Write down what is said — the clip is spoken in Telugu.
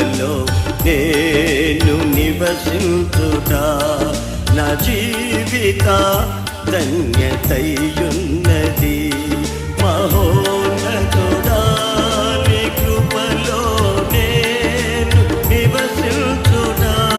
కృపలో నేను నివసించుట నా జీవిత ధన్యతయున్నది